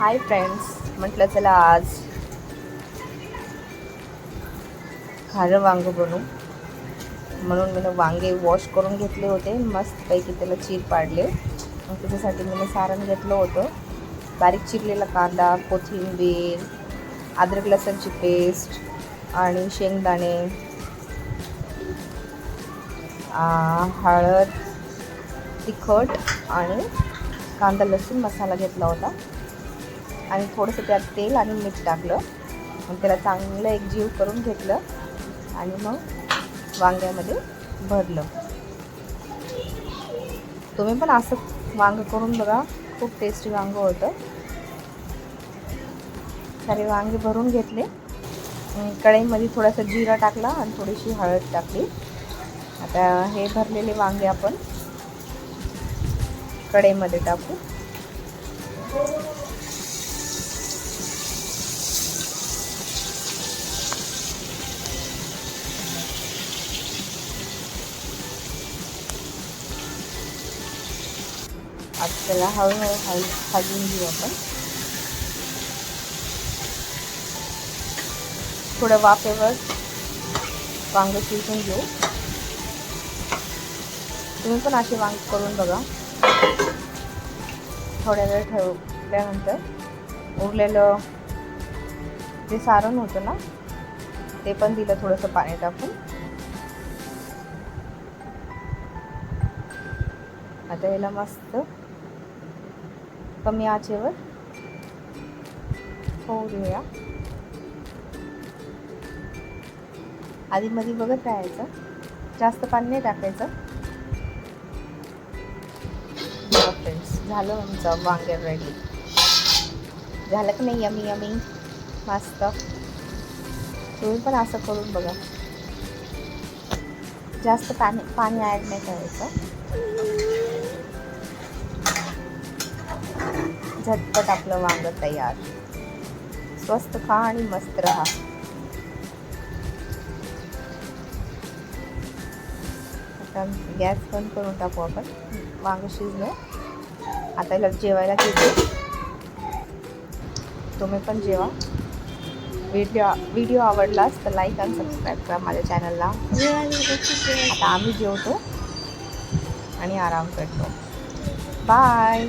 Hi friends म्हटलं चला आज खारं वांगं बनू म्हणून मी वांगे वॉश करून घेतले होते. मस्तपैकी त्याला चीर पाडले. मग त्याच्यासाठी मी सारण घेतलं होतं. बारीक चिरलेला कांदा कोथिंबीर अद्रक लसणची पेस्ट आणि शेंगदाणे हळद तिखट आणि कांदा लसूण मसाला घेतला होता. आणि थोडंसं त्यात तेल आणि मीठ टाकलं. मग त्याला चांगलं एक जीव करून घेतलं आणि मग वांग्यामध्ये भरलं. तुम्ही पण असं वांगं करून बघा खूप टेस्टी वांगं होतं. सारे वांगे भरून घेतले. कढईमध्ये थोडासा जिरा टाकला आणि थोडीशी हळद टाकली. आता हे भरलेले वांगे आपण कढईमध्ये टाकू. आता त्याला हळूहळू हळू हलवून घेऊ आपण. थोडं वाफेवर वांग शिजून घेऊ. तुम्ही पण असे वांग करून बघा. थोड्या वेळ ठेवल्यानंतर उरलेलं जे सारण होतं ना ते पण दिलं थोडंसं पाणी टाकून. आता याला मस्त कमी आचेवर होऊ देऊया आधी मध्ये बघत राहायचं जास्त पाणी नाही टाकायचं फ्रेंड्स झालं आमचं वांगे रेडी झालं की नाही यमी यमी मस्त तुम्ही पण असं करून बघा जास्त पाणी पाणी ॲड नाही करायचं झटपट आपलं वांग तयार. स्वस्त खा आणि मस्त राहा. आता गॅस बंद करून टाकू आपण. वांग शिजलं. आता याला जेवायला घेतो तुम्ही पण जेवा. व्हिडिओ व्हिडिओ आवडलास तर लाईक आणि सबस्क्राईब करा माझ्या चॅनलला आता आम्ही जेवतो आणि आराम करतो. बाय